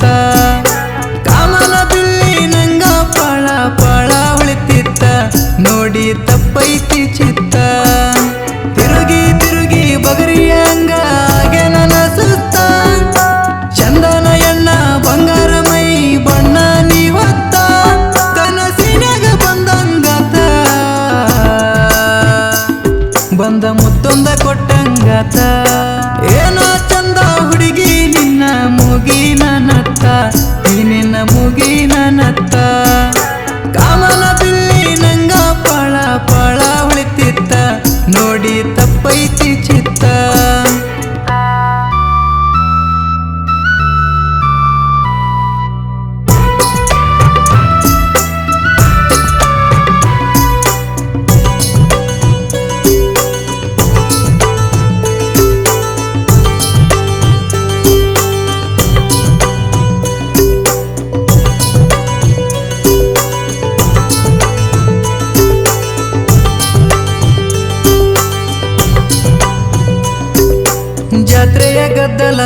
ಹೊಳಿತಿತ್ತ ಕಾಲದಲ್ಲಿ ನಂಗ ಪಳ ಪಳ ಹೊಳಿತಿತ್ತ ನೋಡಿ ತಪ್ಪೈತಿ ಚಿತ್ತ. ತಿರುಗಿ ತಿರುಗಿ ಬಗರಿಯಂಗ ಗೆನನ ಸುತ್ತ. ಚಂದನ ಎಣ್ಣ, ಬಂಗಾರ ಮೈ, ಬಣ್ಣ ನೀವತ್ತ. ಕನಸಿನಾಗ ಬಂದಂಗತ. ಬಂದ ಮುತ್ತೊಂದ ಕೊಟ್ಟಂಗತ.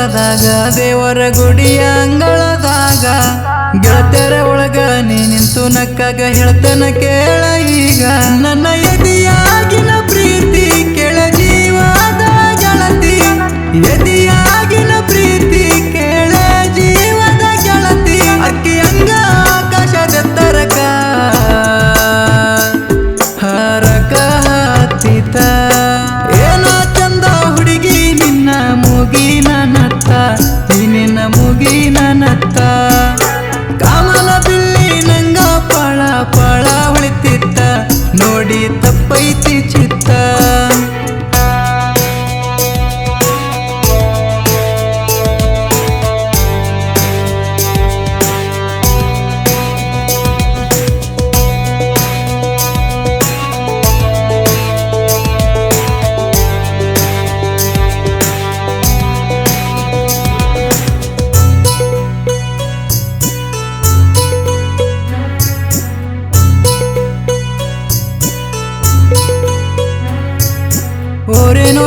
ಅಂಗಳದಾಗ ದೇವರ ಗುಡಿಯ ಅಂಗಳದಾಗ ಗೆಳತ್ಯರ ಒಳಗ ನೀ ನಿಂತು ನಕ್ಕಾಗ ಹೇಳ್ತನ ಕೇಳ ಈಗ. ನನ್ನ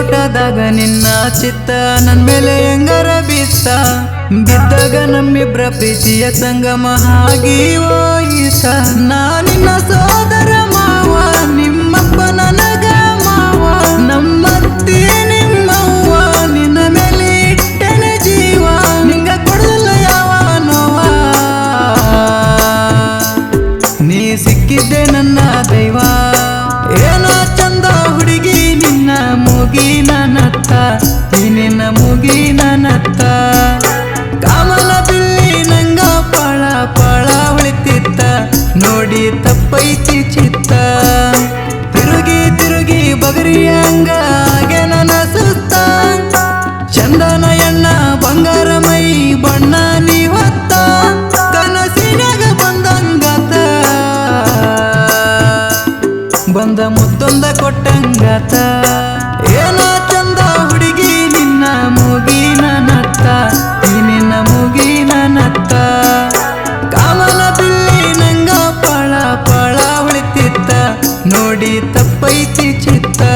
ಆಟದಾಗ ನಿನ್ನ ಚಿತ್ತ ನನ್ ಮೇಲೆ ಹೆಂಗರ ಬಿತ್ತ? ಬಿದ್ದಾಗ ನಮ್ಮಿಬ್ರ ಪ್ರೀತಿಯ ಸಂಗಮ ಆಗಿ ಹೋಯಿತ ನಾ ನೋಡಿ ತಪ್ಪೈತಿ ಚಿತ್ತ. ತಿರುಗಿ ತಿರುಗಿ ಬಗರಿಯಂಗ ನನ್ನ ಸುತ್ತ ಚಂದನ ಎಣ್ಣ ಬಂಗಾರ ಮೈ ಬಣ್ಣ ಹೊತ್ತ. ಕನಸಿನಾಗ ಬಂದಂಗತ. ಬಂದ ಮುತ್ತೊಂದ ಕೊಟ್ಟಂಗತ. पैची चित्ता